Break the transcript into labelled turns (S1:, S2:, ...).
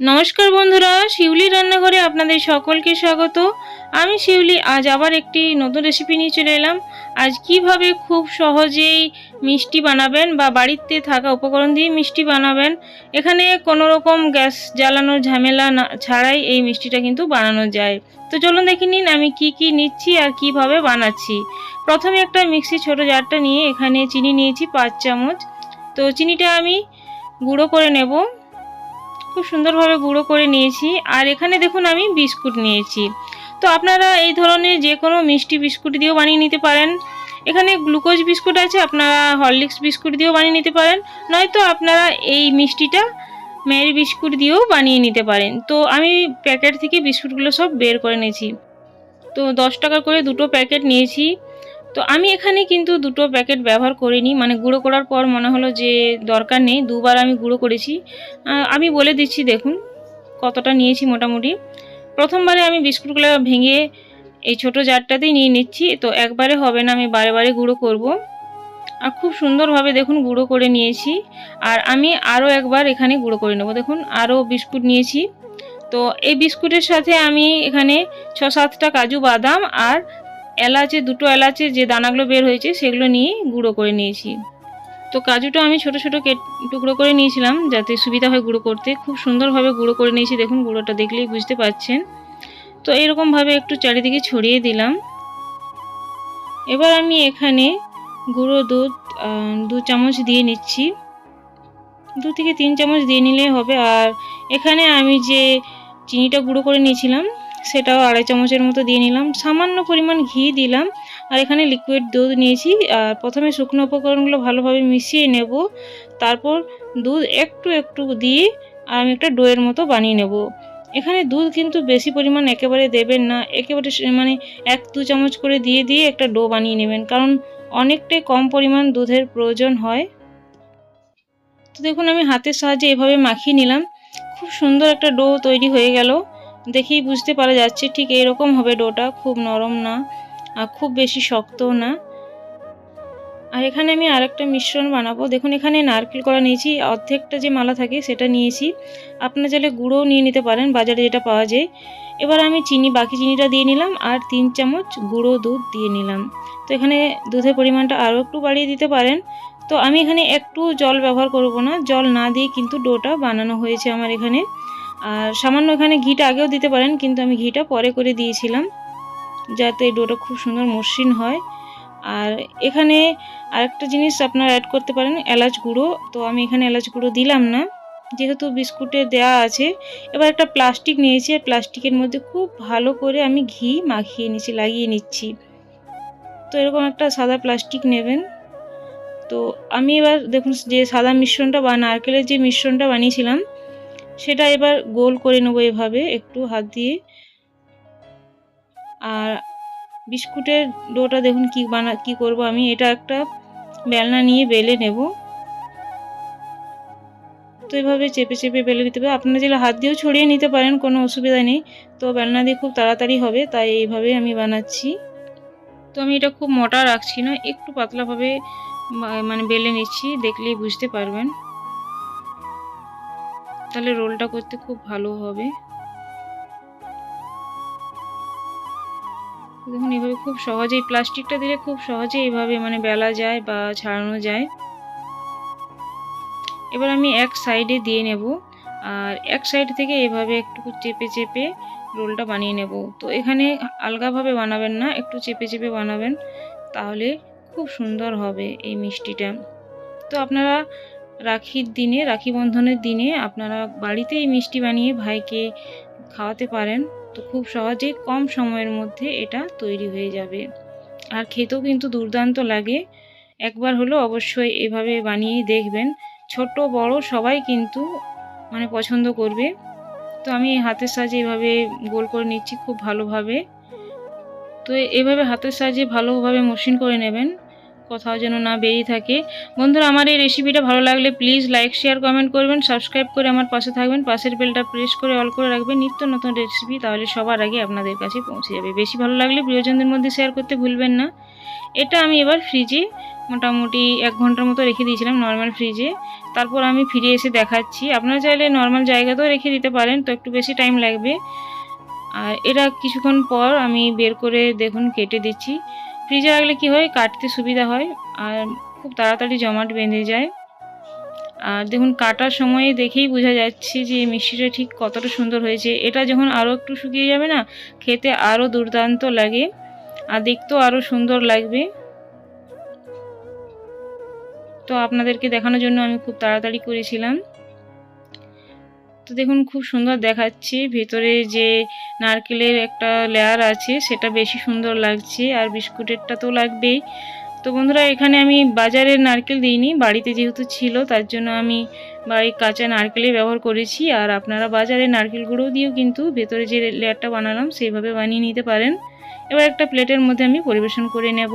S1: নমস্কার বন্ধুরা, শিউলি রান্নাঘরে আপনাদের সকলকে স্বাগত। আমি শিউলি, আজ আবার একটি নতুন রেসিপি নিয়ে চলে এলাম। আজ কীভাবে খুব সহজেই মিষ্টি বানাবেন বা বাড়িতে থাকা উপকরণ দিয়ে মিষ্টি বানাবেন, এখানে কোনো রকম গ্যাস জ্বালানোর ঝামেলা না, ছাড়াই এই মিষ্টিটা কিন্তু বানানো যায়। তো চলুন দেখে নিন আমি কি কি নিচ্ছি আর কীভাবে বানাচ্ছি। প্রথমে একটা মিক্সি ছোট জারটা নিয়ে এখানে চিনি নিয়েছি পাঁচ চামচ। তো চিনিটা আমি গুঁড়ো করে নেব। খুব সুন্দরভাবে গুঁড়ো করে নিয়েছি। আর এখানে দেখুন আমি বিস্কুট নিয়েছি। তো আপনারা এই ধরনের যে কোনো মিষ্টি বিস্কুট দিয়েও বানিয়ে নিতে পারেন। এখানে গ্লুকোজ বিস্কুট আছে, আপনারা হরলিক্স বিস্কুট দিয়েও বানিয়ে নিতে পারেন। নয়তো আপনারা এই মিষ্টিটা মেরি বিস্কুট দিয়েও বানিয়ে নিতে পারেন। তো আমি প্যাকেট থেকে বিস্কুটগুলো সব বের করে নিয়েছি। তো দশ টাকা করে দুটো প্যাকেট নিয়েছি। তো আমি এখানে কিন্তু দুটো প্যাকেট ব্যবহার করিনি। মানে গুঁড়ো করার পর মনে হলো যে দরকার নেই, দুবার আমি গুঁড়ো করেছি। আমি বলে দিচ্ছি, দেখুন কতটা নিয়েছি মোটামুটি। প্রথমবারে আমি বিস্কুটগুলো ভেঙে এই ছোট জারটাতেই নিয়ে নিচ্ছি, তো একবারে হবে না, আমি বারে বারে গুঁড়ো করব। আর খুব সুন্দরভাবে দেখুন গুঁড়ো করে নিয়েছি। আর আমি আরও একবার এখানে গুঁড়ো করে নেব, দেখুন আরও বিস্কুট নিয়েছি। তো এই বিস্কুটের সাথে আমি এখানে ছ সাতটা কাজু বাদাম আর এলাচে, দুটো এলাচে যে দানাগুলো বের হয়েছে সেগুলো নিয়ে গুঁড়ো করে নিয়েছি। তো কাজুটা আমি ছোট ছোট কেট টুকরো করে নিয়েছিলাম যাতে সুবিধা হয় গুঁড়ো করতে। খুব সুন্দরভাবে গুঁড়ো করে নিয়েছি, দেখুন গুঁড়োটা দেখলেই বুঝতে পাচ্ছেন তো এরকমভাবে একটু চারিদিকে ছড়িয়ে দিলাম। এবার আমি এখানে গুঁড়ো দুধ দু চামচ দিয়ে নিচ্ছি। দু থেকে তিন চামচ দিয়ে নিলে হবে। আর এখানে আমি যে চিনিটা গুঁড়ো করে নিয়েছিলাম সেটাও আড়াই চামচের মতো দিয়ে নিলাম। সামান্য পরিমাণ ঘি দিলাম। আর এখানে লিকুইড দুধ নিয়েছি। আর প্রথমে শুকনো উপকরণগুলো ভালোভাবে মিশিয়ে নেব। তারপর দুধ একটু একটু দিয়ে আর আমি একটা ডোয়ের মতো বানিয়ে নেব। এখানে দুধ কিন্তু বেশি পরিমাণ একেবারে দেবেন না। একেবারে মানে এক দু চামচ করে দিয়ে দিয়ে একটা ডো বানিয়ে নেবেন। কারণ অনেকটাই কম পরিমাণ দুধের প্রয়োজন হয়। তো দেখুন, আমি হাতের সাহায্যে এভাবে মাখিয়ে নিলাম। খুব সুন্দর একটা ডো তৈরি হয়ে গেল। দেখেই বুঝতে পারা যাচ্ছে ঠিক এরকম হবে ডোটা, খুব নরম না, আর খুব বেশি শক্তও না। আর এখানে আমি আরেকটা মিশ্রণ বানাবো। দেখুন, এখানে নারকেল করা নিয়েছি, অর্ধেকটা যে মালা থাকে সেটা নিয়েছি। আপনারা চাইলে গুঁড়োও নিয়ে নিতে পারেন, বাজারে যেটা পাওয়া যায়। এবার আমি চিনি, বাকি চিনিটা দিয়ে নিলাম, আর তিন চামচ গুঁড়ো দুধ দিয়ে নিলাম। তো এখানে দুধের পরিমাণটা আরও একটু বাড়িয়ে দিতে পারেন। তো আমি এখানে একটু জল ব্যবহার করব না, জল না দিয়ে কিন্তু ডোটা বানানো হয়েছে আমার এখানে। আর সামান্য এখানে ঘিটা আগেও দিতে পারেন, কিন্তু আমি ঘিটা পরে করে দিয়েছিলাম, যাতে ডোটা খুব সুন্দর মসৃণ হয়। আর এখানে আরেকটা জিনিস আপনারা অ্যাড করতে পারেন, এলাচ গুঁড়ো। তো আমি এখানে এলাচ গুঁড়ো দিলাম না, যেহেতু বিস্কুটে দেওয়া আছে। এবার একটা প্লাস্টিক নিয়েছি, আর প্লাস্টিকের মধ্যে খুব ভালো করে আমি ঘি মাখিয়ে নিচ্ছি লাগিয়ে নিচ্ছি। তো এরকম একটা সাদা প্লাস্টিক নেবেন। তো আমি এবার দেখুন, যে সাদা মিশ্রণটা বা নারকেলের যে মিশ্রণটা বানিয়েছিলাম সেটা এবার গোল করে নেব এভাবে, একটু হাত দিয়ে। আর বিস্কুটের ডোটা দেখুন কি বানা, কি করব আমি, এটা একটা বেলনা নিয়ে বেলে নেব। তো এভাবে চেপে চেপে বেলে নিতে হবে। আপনারা যেগুলো হাত দিয়েও ছড়িয়ে নিতে পারেন, কোনো অসুবিধা নেই। তো বেলনা দিয়ে খুব তাড়াতাড়ি হবে, তাই এইভাবে আমি বানাচ্ছি। তো আমি এটা খুব মোটা রাখছি না, একটু পাতলাভাবে মানে বেলে নিচ্ছি, দেখলেই বুঝতে পারবেন। তাহলে রোলটা করতে খুব ভালো হবে। দেখুন এভাবে খুব সহজেই, প্লাস্টিকটা দিলে খুব সহজে এইভাবে মানে বেলা যায় বা ছাড়ানো যায়। এবার আমি এক সাইডে দিয়ে নেব। আর এক সাইড থেকে এভাবে একটু চেপে চেপে রোলটা বানিয়ে নেব। তো এখানে আলগাভাবে বানাবেন না, একটু চেপে চেপে বানাবেন, তাহলে খুব সুন্দর হবে এই মিষ্টিটা। তো আপনারা রাখির দিনে, রাখি বন্ধনের দিনে আপনারা বাড়িতে এই মিষ্টি বানিয়ে ভাইকে খাওয়াতে পারেন। তো খুব সহজেই কম সময়ের মধ্যে এটা তৈরি হয়ে যাবে। আর খেতেও কিন্তু দুর্দান্ত লাগে। একবার হলো অবশ্যই এভাবে বানিয়ে দেখবেন। ছোট, বড় সবাই কিন্তু মানে পছন্দ করবে। তো আমি হাতের সাহায্যে এভাবে গোল করে নিচ্ছি খুব ভালোভাবে। তো এভাবে হাতের সাহায্যে ভালোভাবে মসৃণ করে নেবেন। কোথাও যেন না বেরিয়ে থাকে। বন্ধুরা, আমার এই রেসিপিটা ভালো লাগলে প্লিজ লাইক শেয়ার কমেন্ট করবেন সাবস্ক্রাইব করে আমার পাশে থাকবেন, পাশের বেলটা প্রেস করে অল করে রাখবেন। নিত্য নতুন রেসিপি তাহলে সবার আগে আপনাদের কাছে পৌঁছে যাবে। বেশি ভালো লাগলে প্রিয়জনদের মধ্যে শেয়ার করতে ভুলবেন না। এটা আমি এবার ফ্রিজে মোটামুটি এক ঘণ্টার মতো রেখে দিয়েছিলাম নর্মাল ফ্রিজে তারপর আমি ফিরে এসে দেখাচ্ছি। আপনারা চাইলে নর্মাল জায়গাতেও রেখে দিতে পারেন, তো একটু বেশি টাইম লাগবে। আর এটা কিছুক্ষণ পর আমি বের করে দেখুন কেটে দিচ্ছি। ফ্রিজে রাখলে কি হয়? কাটতে সুবিধা হয় আর খুব তাড়াতাড়ি জমাট বেঁধে যায়। আর দেখুন, কাটার সময় দেখেই বোঝা যাচ্ছে যে মিষ্টিটা ঠিক কতটা সুন্দর হয়েছে। এটা যখন আরও একটু শুকিয়ে যাবে না, খেতে আরও দুর্দান্ত লাগে আর দেখতেও আরও সুন্দর লাগবে। তো আপনাদেরকে দেখানোর জন্য আমি খুব তাড়াতাড়ি করেছিলাম। তো দেখুন, খুব সুন্দর দেখাচ্ছে। ভেতরে যে নারকেলের একটা লেয়ার আছে, সেটা বেশি সুন্দর লাগছে, আর বিস্কুটেরটা তো লাগবেই। তো বন্ধুরা, এখানে আমি বাজারের নারকেল দিইনি, বাড়িতে যেহেতু ছিল, তার জন্য আমি বাড়ির কাঁচা নারকেলই ব্যবহার করেছি। আর আপনারা বাজারের নারকেল দিয়েও কিন্তু ভেতরে যে লেয়ারটা বানালাম, সেইভাবে বানিয়ে নিতে পারেন। এবার একটা প্লেটের মধ্যে আমি পরিবেশন করে নেব।